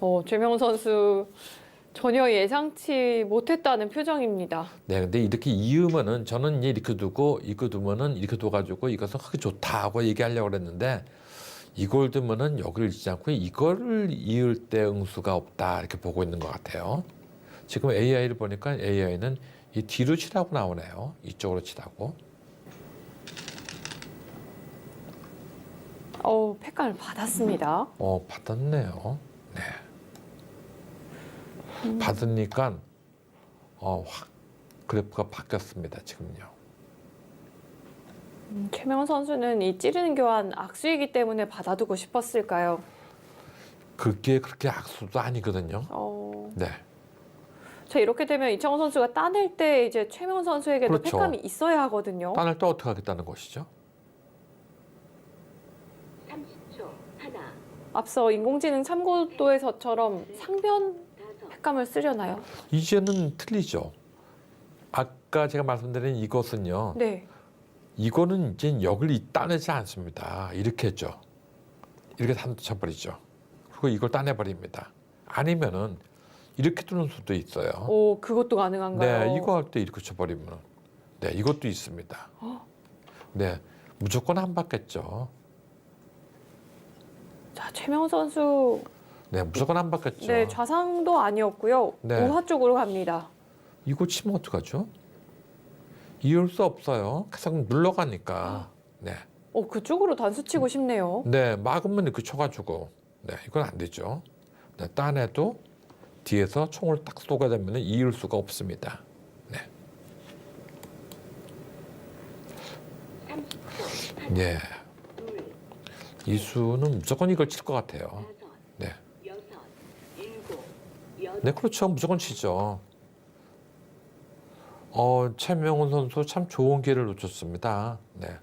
어, 최명훈 선수 전혀 예상치 못했다는 표정입니다. 네, 근데 이렇게 이으면은 저는 이제 이렇게 두고 이거 두면은 이렇게 둬가지고 이것은 크게 좋다고 얘기하려고 그랬는데 이걸 두면은 여기를 잊지 않고 이거를 이을 때 응수가 없다 이렇게 보고 있는 것 같아요. 지금 AI를 보니까 AI는 이 뒤로 치라고 나오네요. 이쪽으로 치라고. 어, 팩감을 받았습니다. 어, 받았네요. 네. 받으니까 어, 확 그래프가 바뀌었습니다. 지금요. 음, 최명훈 선수는 이 찌르는 교환 악수이기 때문에 받아두고 싶었을까요? 그게 그렇게 악수도 아니거든요. 어, 네. 자 이렇게 되면 이창호 선수가 따낼 때 이제 최명훈 선수에게도 그렇죠. 팩감이 있어야 하거든요. 따낼 때 어떻게 하겠다는 것이죠? 30초 하나 앞서 인공지능 참고도에서처럼 상변 팩감을 쓰려나요? 이제는 틀리죠. 아까 제가 말씀드린 이것은요. 네. 이거는 이제 여기를 따내지 않습니다. 이렇게 했죠. 이렇게 단도 쳐버리죠. 그리고 이걸 따내버립니다. 아니면은 이렇게 두는 수도 있어요. 오 그것도 가능한가요? 네, 이거 할 때 이렇게 쳐버리면 네, 이것도 있습니다. 네, 무조건 안 받겠죠. 자 최명훈 선수 네, 무조건 안 받겠죠. 네 좌상도 아니었고요. 네. 우하 쪽으로 갑니다. 이거 치면 어떡하죠? 이을 수 없어요. 계속 물러가니까. 네. 어 그쪽으로 단수 치고 싶네요. 네, 막으면 이렇게 쳐가지고. 네, 이건 안 되죠. 네, 딴에도 뒤에서 총을 딱 쏘게 되면 이을 수가 없습니다. 네. 30초 하나 네. 둘 이수는 무조건 이걸 칠 것 같아요. 다섯 네. 여섯 일곱 여덟 네, 그렇죠. 무조건 치죠. 어, 최명훈 선수 참 좋은 기회를 놓쳤습니다. 네.